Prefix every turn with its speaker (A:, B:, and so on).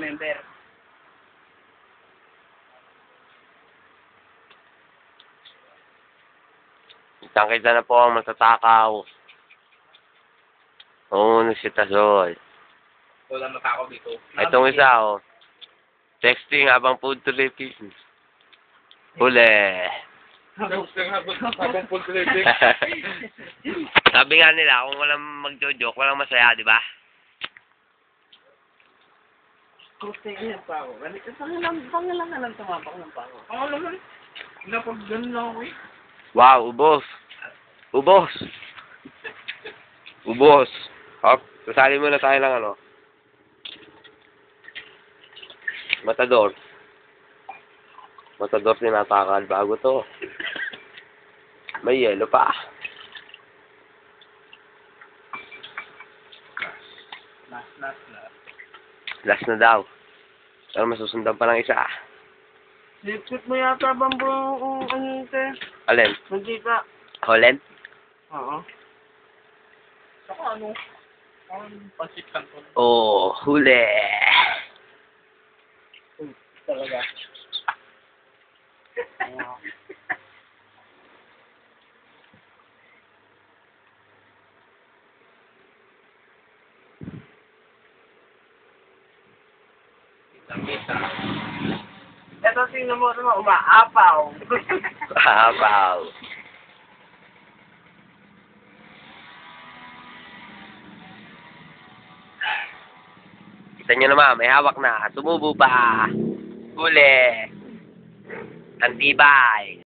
A: member.
B: Kitang-kita na po ang matatakaw. Oo, si Tasol.
A: Wala matakaw dito.
B: Itong isa, oh. Texting habang food living. Huli. Sabi nga nila, kung walang magjo-joke, walang masaya, di ba?
A: Kusti yan pa ako. Pangalan, pangalan na lang tumapak ng pa ako. Oo naman. Napag ganun lang ako eh.
B: Wow, ubos. Ubos. Ubos. Hop, sasali muna tayo ng ano. Matador. Matador tinatakal bago to. May yelo pa.
A: Last, last, last.
B: Last na daw. Pero masusundan pa ng isa.
A: Lipit mo yata bambo ang ano te.
B: Alin?
A: Nandita.
B: Holland?
A: Oo. Saka ano? Ang pasit kanton.
B: Oh, huli.
A: Talaga. Ito tingnan mo naman, umaapaw.
B: Habaw. Kita nyo naman, may hawak na. Sumubo pa. Huli. Antibay.